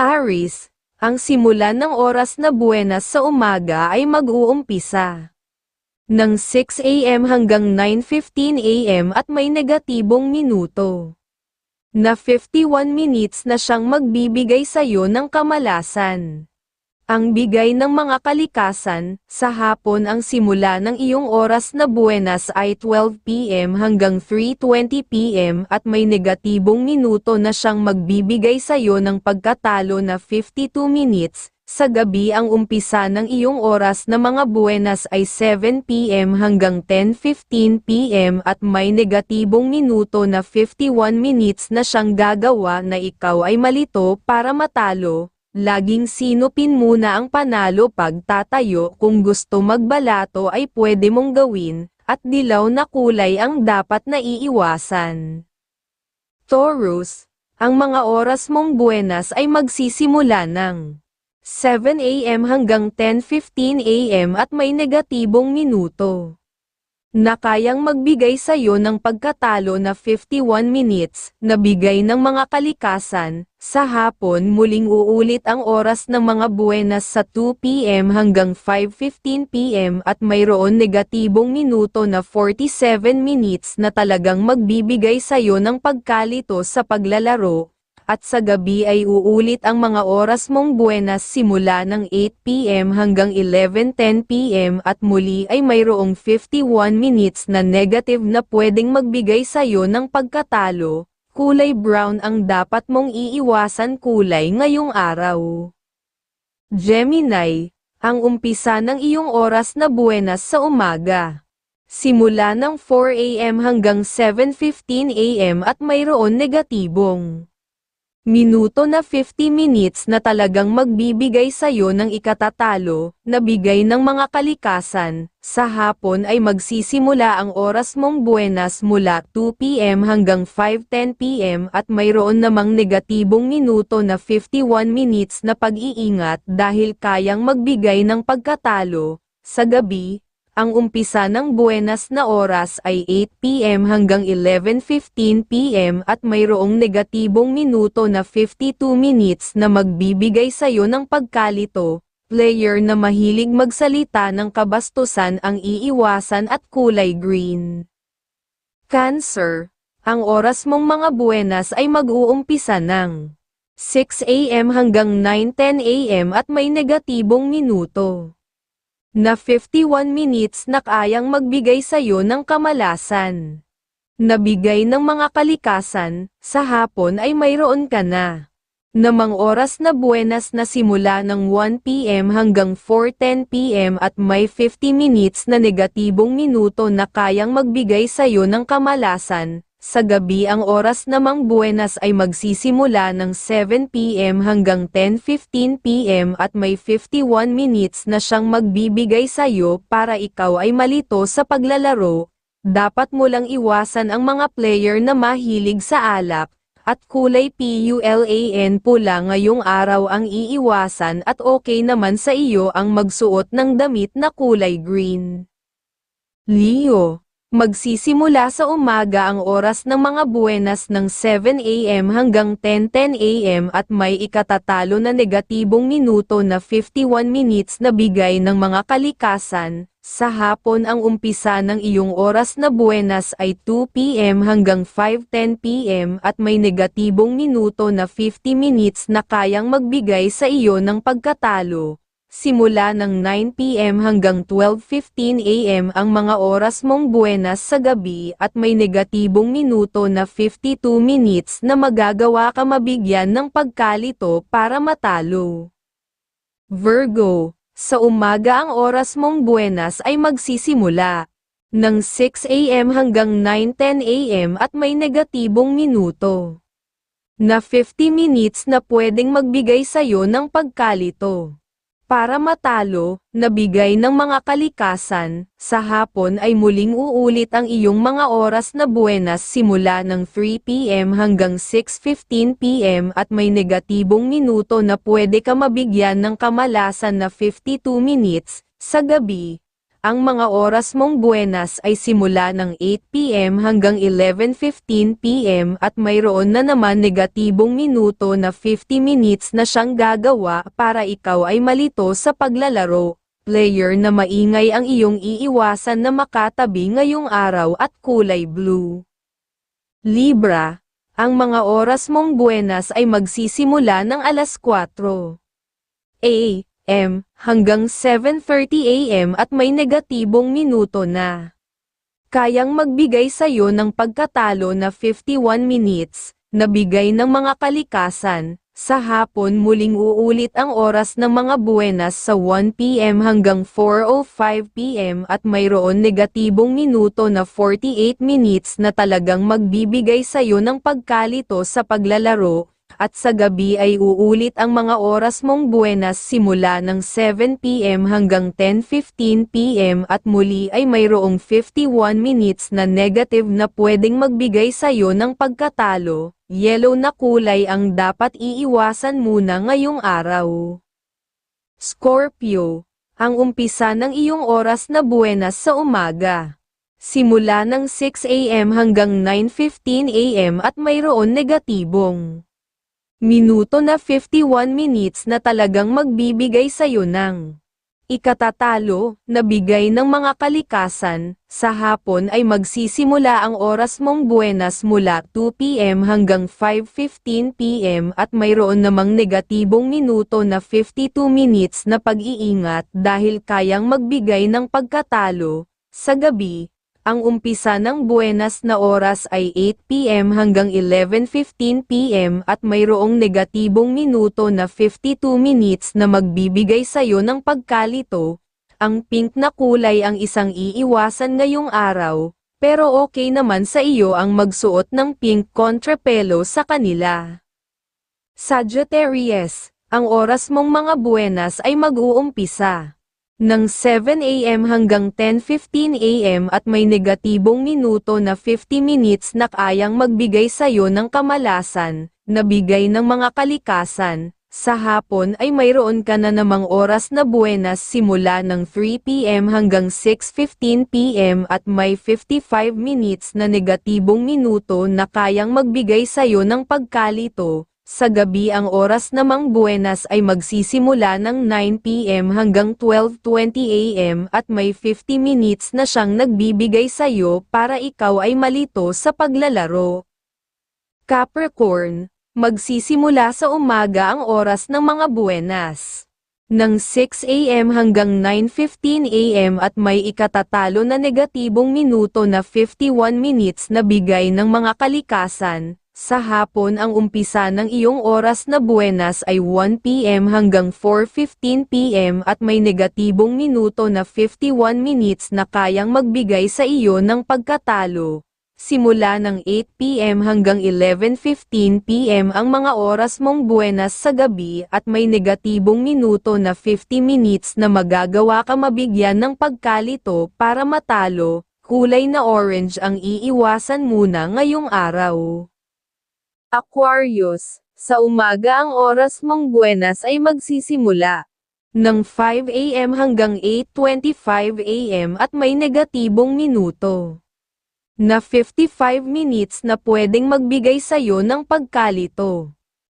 Aris, ang simula ng oras na buenas sa umaga ay mag-uumpisa ng 6 a.m. hanggang 9.15 a.m. at may negatibong minuto na 51 minutes na siyang magbibigay sa'yo ng kamalasan. Ang bigay ng mga kalikasan, sa hapon ang simula ng iyong oras na buenas ay 12pm hanggang 3.20pm at may negatibong minuto na siyang magbibigay sa'yo ng pagkatalo na 52 minutes, sa gabi ang umpisa ng iyong oras na mga buenas ay 7pm hanggang 10.15pm at may negatibong minuto na 51 minutes na siyang gagawa na ikaw ay malito para matalo, Laging sinupin muna ang panalo pag tatayo kung gusto magbalato ay pwede mong gawin, at dilaw na kulay ang dapat na iiwasan. Taurus, ang mga oras mong buenas ay magsisimula ng 7 a.m. hanggang 10.15 a.m. at may negatibong minuto na kayang magbigay sa iyo ng pagkatalo na 51 minutes, na bigay ng mga kalikasan, sa hapon muling uulit ang oras ng mga buenas sa 2pm hanggang 5.15pm at mayroon negatibong minuto na 47 minutes na talagang magbibigay sa iyo ng pagkalito sa paglalaro, at sa gabi ay uulit ang mga oras mong buenas simula ng 8pm hanggang 11.10pm at muli ay mayroong 51 minutes na negative na pwedeng magbigay sa'yo ng pagkatalo, kulay brown ang dapat mong iiwasan kulay ngayong araw. Gemini, ang umpisa ng iyong oras na buenas sa umaga. Simula ng 4am hanggang 7.15am at mayroon negatibong Minuto na 50 minutes na talagang magbibigay sa'yo ng ikatatalo, na bigay ng mga kalikasan, sa hapon ay magsisimula ang oras mong buenas mula 2pm hanggang 5.10pm at mayroon namang negatibong minuto na 51 minutes na pag-iingat dahil kayang magbigay ng pagkatalo, sa gabi, ang umpisa ng buenas na oras ay 8pm hanggang 11.15pm at mayroong negatibong minuto na 52 minutes na magbibigay sa'yo ng pagkalito. Player na mahilig magsalita ng kabastusan ang iiwasan at kulay green. Cancer, ang oras mong mga buenas ay mag-uumpisa ng 6am hanggang 9.10am at may negatibong minuto na 51 minutes na kayang magbigay sa'yo ng kamalasan. Nabigay ng mga kalikasan, sa hapon ay mayroon ka na. Namang oras na buenas na simula ng 1pm hanggang 4.10pm at may 50 minutes na negatibong minuto na kayang magbigay sa'yo ng kamalasan, sa gabi ang oras namang buenas ay magsisimula ng 7pm hanggang 10.15pm at may 51 minutes na siyang magbibigay sa'yo para ikaw ay malito sa paglalaro. Dapat mo lang iwasan ang mga player na mahilig sa alak, at kulay PULAN pula ngayong araw ang iiwasan at okay naman sa iyo ang magsuot ng damit na kulay green. Leo Magsisimula sa umaga ang oras ng mga buenas ng 7am hanggang 10.10am at may ikatatalo na negatibong minuto na 51 minutes na bigay ng mga kalikasan. Sa hapon ang umpisa ng iyong oras na buenas ay 2pm hanggang 5.10pm at may negatibong minuto na 50 minutes na kayang magbigay sa iyo ng pagkatalo. Simula ng 9pm hanggang 12.15am ang mga oras mong buenas sa gabi at may negatibong minuto na 52 minutes na magagawa ka mabigyan ng pagkalito para matalo. Virgo, sa umaga ang oras mong buenas ay magsisimula ng 6am hanggang 9.10am at may negatibong minuto na 50 minutes na pwedeng magbigay sa'yo ng pagkalito. Para matalo, nabigay ng mga kalikasan, sa hapon ay muling uulit ang iyong mga oras na buenas simula ng 3pm hanggang 6.15pm at may negatibong minuto na pwede ka mabigyan ng kamalasan na 52 minutes, sa gabi, ang mga oras mong buenas ay simula ng 8pm hanggang 11.15pm at mayroon na naman negatibong minuto na 50 minutes na siyang gagawa para ikaw ay malito sa paglalaro. Player na maingay ang iyong iiwasan na makatabi ngayong araw at kulay blue. Libra, ang mga oras mong buenas ay magsisimula ng alas 4 a.m. hanggang 7.30 a.m. at may negatibong minuto na. Kayang magbigay sa iyo ng pagkatalo na 51 minutes, na bigay ng mga kalikasan, sa hapon muling uulit ang oras ng mga buenas sa 1pm hanggang 4.05pm at mayroon negatibong minuto na 48 minutes na talagang magbibigay sa iyo ng pagkalito sa paglalaro, at sa gabi ay uulit ang mga oras mong buenas simula ng 7pm hanggang 10.15pm at muli ay mayroong 51 minutes na negative na pwedeng magbigay sa iyo ng pagkatalo. Yellow na kulay ang dapat iiwasan muna ngayong araw. Scorpio, ang umpisa ng iyong oras na buenas sa umaga. Simula ng 6 a.m. hanggang 9.15 a.m. at mayroon negatibong minuto na 51 minutes na talagang magbibigay sa iyo ng ikatatalo na bigay ng mga kalikasan, sa hapon ay magsisimula ang oras mong buenas mula 2pm hanggang 5.15pm at mayroon namang negatibong minuto na 52 minutes na pag-iingat dahil kayang magbigay ng pagkatalo, sa gabi, ang umpisa ng buenas na oras ay 8pm hanggang 11.15pm at mayroong negatibong minuto na 52 minutes na magbibigay sa iyo ng pagkalito. Ang pink na kulay ang isang iiwasan ngayong araw, pero okay naman sa iyo ang magsuot ng pink kontrapelo sa kanila. Sagittarius, ang oras mong mga buenas ay mag-uumpisa ng 7 a.m. hanggang 10.15 a.m. at may negatibong minuto na 50 minutes na kayang magbigay sa iyo ng kamalasan, na bigay ng mga kalikasan. Sa hapon ay mayroon ka na namang oras na buenas simula ng 3 p.m. hanggang 6.15 p.m. at may 55 minutes na negatibong minuto na kayang magbigay sa iyo ng pagkalito. Sa gabi ang oras namang buenas ay magsisimula ng 9pm hanggang 12.20am at may 50 minutes na siyang nagbibigay sa iyo para ikaw ay malito sa paglalaro. Capricorn, magsisimula sa umaga ang oras ng mga buenas. Ng 6am hanggang 9.15am at may ikatatalo na negatibong minuto na 51 minutes na bigay ng mga kalikasan, sa hapon ang umpisa ng iyong oras na buenas ay 1pm hanggang 4.15pm at may negatibong minuto na 51 minutes na kayang magbigay sa iyo ng pagkatalo. Simula ng 8pm hanggang 11.15pm ang mga oras mong buenas sa gabi at may negatibong minuto na 50 minutes na magagawa ka mabigyan ng pagkalito para matalo, kulay na orange ang iiwasan muna ngayong araw. Aquarius, sa umaga ang oras mong buenas ay magsisimula ng 5 a.m. hanggang 8.25 a.m. at may negatibong minuto na 55 minutes na pwedeng magbigay sa iyo ng pagkalito.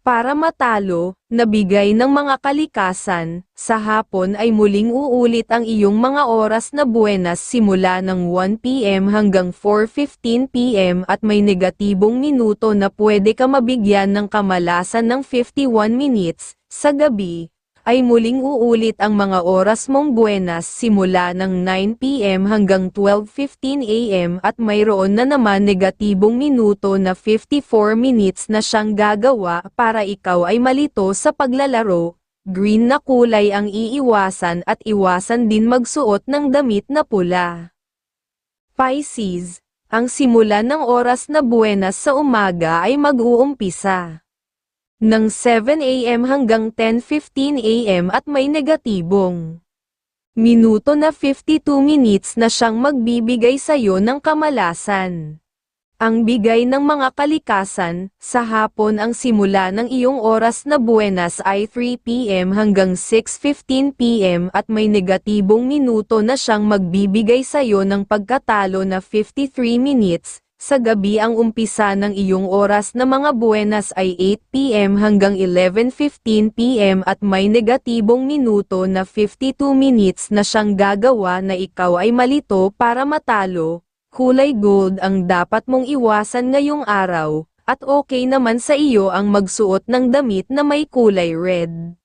Para matalo, nabigay ng mga kalikasan, sa hapon ay muling uulit ang iyong mga oras na buenas simula ng 1pm hanggang 4.15pm at may negatibong minuto na pwede ka mabigyan ng kamalasan ng 51 minutes, sa gabi, ay muling uulit ang mga oras mong buenas simula ng 9pm hanggang 12.15 am at mayroon na naman negatibong minuto na 54 minutes na siyang gagawa para ikaw ay malito sa paglalaro. Green na kulay ang iiwasan at iwasan din magsuot ng damit na pula. Pisces, ang simula ng oras na buenas sa umaga ay mag-uumpisa ng 7am hanggang 10.15 am at may negatibong minuto na 52 minutes na siyang magbibigay sa iyo ng kamalasan. Ang bigay ng mga kalikasan, sa hapon ang simula ng iyong oras na buenas ay 3pm hanggang 6.15pm at may negatibong minuto na siyang magbibigay sa'yo ng pagkatalo na 53 minutes, sa gabi ang umpisa ng iyong oras na mga buenas ay 8pm hanggang 11.15pm at may negatibong minuto na 52 minutes na siyang gagawa na ikaw ay malito para matalo, kulay gold ang dapat mong iwasan ngayong araw, at okay naman sa iyo ang magsuot ng damit na may kulay red.